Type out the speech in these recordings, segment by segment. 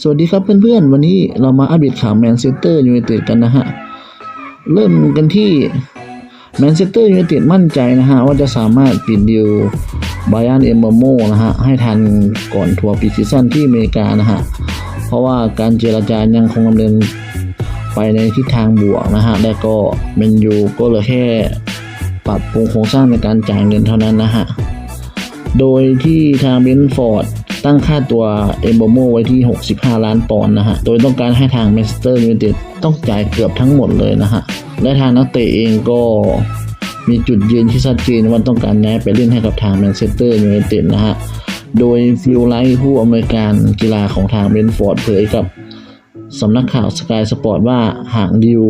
สวัสดีครับเพื่อนๆ วันนี้เรามาอัปเดตข่าวแมนเชสเตอร์ยูไนเต็ดกันนะฮะ เริ่มกันที่แมนเชสเตอร์ยูไนเต็ดมั่นใจนะฮะ ว่าจะสามารถปิดดีลไบรอันเอมเบโมนะฮะ ให้ทันก่อนทัวร์ปีซีซั่นที่อเมริกานะฮะ เพราะว่าการเจรจายังคงดำเนินไปในทิศทางบวกนะฮะ และก็เมนยูก็เหลือแค่ปรับปรุงโครงสร้างในการจ่ายเงินเท่านั้นนะฮะ โดยที่ทางเบนฟอร์ด ตั้งค่าตัวเอมโบโมไว้ที่ 65 ล้านปอนด์นะฮะ โดยต้องการให้ทางแมนเชสเตอร์ยูไนเต็ดต้องจ่ายเกือบทั้งหมดเลยนะฮะ และทางนักเตะเองก็มีจุดยืนที่ชัดเจนว่าต้องการย้ายไปเล่นให้กับทางแมนเชสเตอร์ยูไนเต็ดนะฮะ โดยฟิลไลท์ผู้อำนวยการกีฬาของทางเบนฟอร์ดเผยกับสำนักข่าวสกายสปอร์ตว่าหากดิว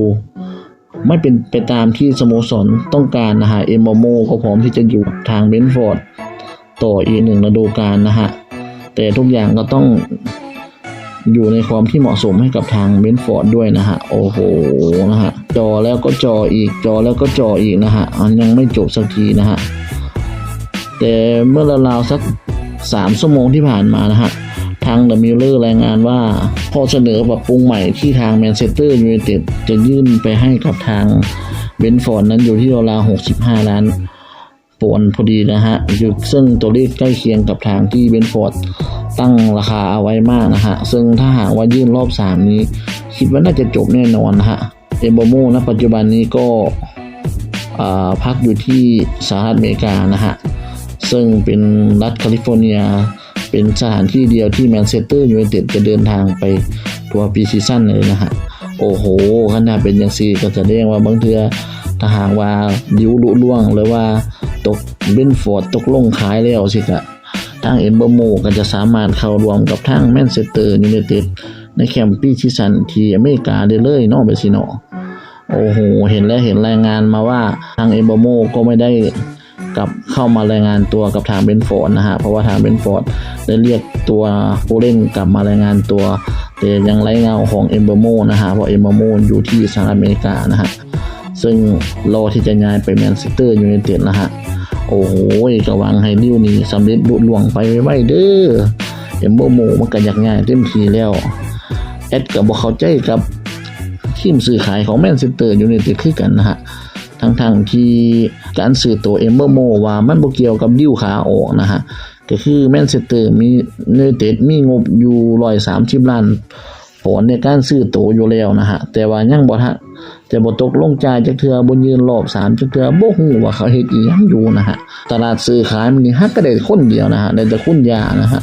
ไม่เป็นไปตามที่สโมสรต้องการนะฮะ เอมโบโมก็พร้อมที่จะอยู่ทางเบนฟอร์ดต่ออีกหนึ่งฤดูกาลนะฮะ แต่ทุกอย่างก็ต้องอยู่ในความที่เหมาะสมให้กับทางเบนฟอร์ดด้วยนะฮะ โอ้โหนะฮะ จอแล้วก็จออีกจอแล้วก็จออีกนะฮะมันยังไม่จบสักทีนะฮะ แต่เมื่อราวๆสักสามชั่วโมงที่ผ่านมานะฮะ ทางเดอะมิลเลอร์รายงานว่าข้อเสนอปรับปรุงใหม่ที่ทางแมนเชสเตอร์ยูไนเต็ดจะยื่นไปให้กับทางเบนฟอร์ดนั้นอยู่ที่ราวๆ65 ล้าน ปอนพอดีนะฮะอยู่ซึ่งตัวเลขใกล้เคียงกับทางที่เบนฟอร์ดตั้งราคาเอาไว้มากนะฮะ ซึ่งถ้าหากว่ายื่นรอบ 3 นี้ คิดว่าน่าจะจบแน่นอนนะฮะเอมโบโมณปัจจุบันนี้ก็พักอยู่ที่สหรัฐอเมริกานะฮะ ซึ่งเป็นรัฐแคลิฟอร์เนีย เป็นสถานที่เดียวที่แมนเชสเตอร์ยูไนเต็ดจะเดินทางไปทัวร์ปีซีซั่นเลยนะฮะ โอ้โหขนาดเป็นย่างซีก็แสดงว่าบางเทือถ้าหากว่าดิวลุล่วงหรือว่า ตกเบนฟอร์ดตกลงขายแล้วสิกะทางเอ็มเบอร์โมก็จะสามารถเข้ารวมกับทางแมนเชสเตอร์ยูไนเต็ดในแคมป์ปีซีซั่นที่อเมริกาได้เลยนาะไปสิเนาะโอ้โห เห็นแล้วเห็นรายงานมาว่าทางเอ็มเบอร์โมก็ไม่ได้กลับเข้ามารายงานตัวกับทางเบนฟอร์ดนะฮะ เพราะว่าทางเบนฟอร์ดได้เรียกตัวผู้เล่นกลับมารายงานตัว แต่ยังไร้เงาของเอมเบอร์โมนะฮะ เพราะเอมเบอร์โมอยู่ที่สหรัฐอเมริกานะฮะ ซึ่งรอที่จะย้ายไปแมนเชสเตอร์ยูไนเต็ดนะฮะ โอ้โหกระวังให้ดิวนี้สำเร็จลุหลวงไปไว้เด้อเอ็มเบอร์โมมันก็อยากง่ายเต็มทีแล้ว แอดก็บบอกเขาใจกับทีมสื่อขายของแมนเชสเตอร์ยูไนเต็ดคือกันนะฮะทั้งทางๆที่การสื่อตัวเอมเบอร์โมว่ามันบ่เกี่ยวกับดิวขาออกนะฮะก็คือแมนเชสเตอร์มีเนเต็ดมีงบอยู่130ล้านปอน ด์ในการซื้อตัวอยู่แล้วนะฮะ แต่ว่ายังบ่ทันแต่บ่ตกลงจ่ายจักเทือบ่ยืนรอบ3จักเทือบ่ฮู้ว่าเขาเฮ็ดอีหยังอยู่นะฮะ ตลาดซื้อขายมันนี่ฮักก็ได้คนเดียวนะฮะได้แต่คุณยานะฮะ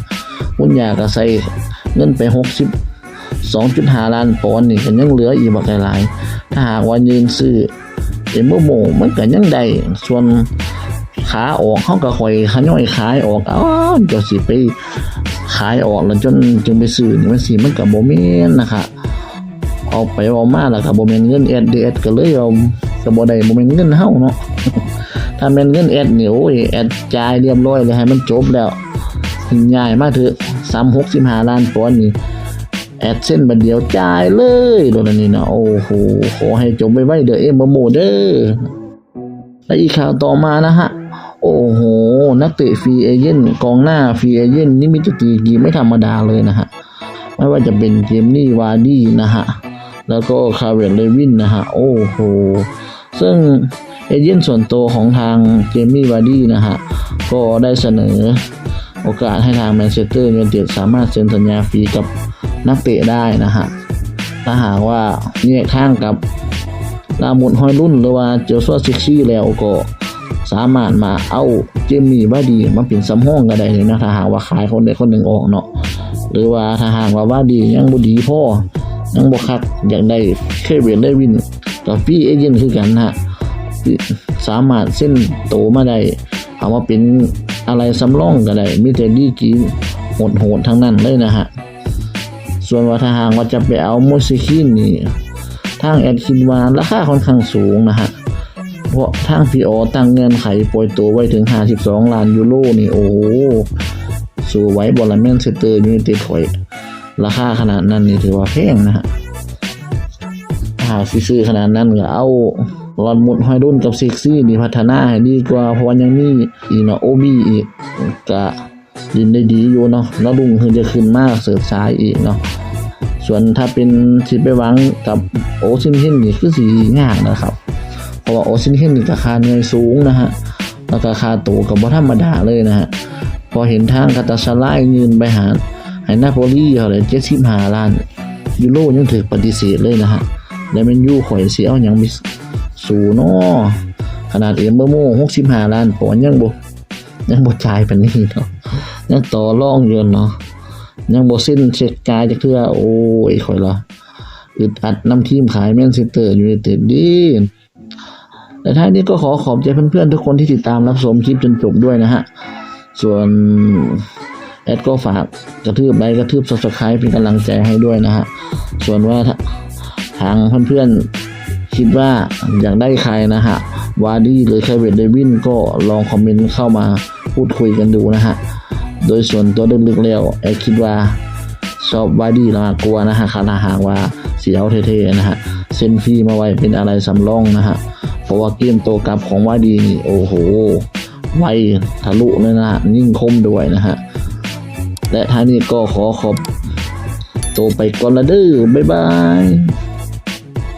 คุณยาก็ใส่เงินไป60 2.5ล้านปอนด์นี่ก็ยังเหลืออีกบักหลายถ้าหากว่ายืนซื้อเอ็มเบโมมันก็ยังได้ส่วนขาออกเขาก็คอยขย่อยขายออกอ้าวเดี๋ยสิไป ขายออกแล้วจนจึงไปซื้อนี่มันสิมันก็บ่แม่นนะคะออกไปเอามาแล้วก็บ่แม่นเงินแอดเดดก็เลยเอาก็บ่ได้บ่แม่นเงินเฮาเนาะถ้าแม่นเงินแอดนี่โอ้ยแอดจ่ายเรียบร้อยเลยให้มันจบแล้วง่ายมากเถอะ365ล้านปอนด์นี่แอดเส้นบัดเดียวจ่ายเลยโดนอันนี้นะโอ้โหขอให้จบไปไว้เด้อเอ็มโมเด้อและอีกข่าวต่อมานะฮะ โอ้โห นักเตะฟรีเอเย่นกองหน้าฟรีเอเย่นนี่มีจุดตีกีไม่ธรรมดาเลยนะฮะ ไม่ว่าจะเป็นเจมนี่วาร์ดี้นะฮะ แล้วก็คาร์เวตเลวินนะฮะ โอ้โห ซึ่งเอเย่นส่วนตัวของทางเจมมี่วาร์ดี้นะฮะ ก็ได้เสนอโอกาสให้ทางแมนเชสเตอร์ยูไนเต็ดสามารถเซ็นสัญญาฟรีกับนักเตะได้นะฮะ ถ้าหากว่าเนี่ยข้างกับลามุนฮอยรุ่นหรือว่าเจอซัวซิกซี่แล้วก็ สามารถมาเอาเจมี่ว่าดีมาเป็นสำห้องก็ได้เลยนะถ้าหากว่าขายคนใดคนหนึ่งออกเนาะหรือว่าถ้าหากว่าว่าดียังบ่ดีพ่อยังบ่คักอยากได้เคเวนได้วินกับพี่เอเจนต์คือกันนะฮะสามารถเส้นโตมาได้เอามาเป็นอะไรสำรองก็ได้มีแต่ดีกีโหดๆทั้งนั้นเลยนะฮะส่วนว่าถ้าหากว่าจะไปเอาโมซิคินนี่ทางแอดคิดว่าราคาค่อนข้างสูงนะฮะ เพราะทางพีออตั้งเงื่อนไขปล่อยตัวไว้ถึง 52 ล้านยูโรนี่โอ้โหสู้ไว้บอลแมนเชสเตอร์ยูไนเต็ดถอย ราคาขนาดนั้นนี่ถือว่าแพงนะฮะหากซื้อขนาดนั้นก็เอาลอนมุดหอยรุ่นกับเซ็กซี่ดีพัฒนาให้ดีกว่าเพราะว่ายังมีอีนาโอบีอีกก็ดินได้ดีอยู่เนาะแล้วลุงคือจะขึ้นมากเสิร์ฟซ้ายอีกเนาะส่วนถ้าเป็นสิไปหวังกับโอซินเฮนนี่คือสียากนะครับ ราะว่าโอซินเฮนนี่ราคาเหนื่อยสูงนะฮะแล้วก็ค่าตัวกับบ่ธรรมดาเลยนะฮะพอเห็นทางคาตาซาร่ายยืนไปหาให้นาโปลีเขาเลย75ล้านยูโรยังถูกปฏิเสธเลยนะฮะแล้วมันยูข่อยเสียเอาหยังมีสูนาะขนาดเอ็มเบอร์โม่65ล้านปอนยังบ่ยังบ่จ่ายปานนี้เนาะยังต่อรองอยู่เนาะยังบ่สิ้นเช็คจ่ายจักเทื่อโอ้ยข่อยละอึดอัดน้ำทีมขายแมนซิเตอร์ยูไนเต็ดดี แต่ท้ายนี้ก็ขอขอบใจเพื่อนๆทุกคนที่ติดตามรับชมคลิปจนจบด้วยนะฮะ ส่วนแอดก็ฝากกระทืบไลค์กระทืบ subscribe เป็นกำลังใจให้ด้วยนะฮะ ส่วนว่าทางเพื่อนๆคิดว่าอยากได้ใครนะฮะวาร์ดี้หรือแคเวตเดวินก็ลองคอมเมนต์เข้ามาพูดคุยกันดูนะฮะ โดยส่วนตัวลึกๆแล้วแอดคิดว่าชอบวาร์ดี้มากกว่านะฮะคาราหากว่าเสียวเท่ๆนะฮะเซนฟีมาไว้เป็นอะไรสำรองนะฮะ เพราะว่าเกมโตวกลับของวาดีนี่โอ้โหไวทะลุเลยนะฮะยิ่งคมด้วยนะฮะ และท่านี้ก็ขอขอบตัวไปก่อนละเด้อบ๊ายบาย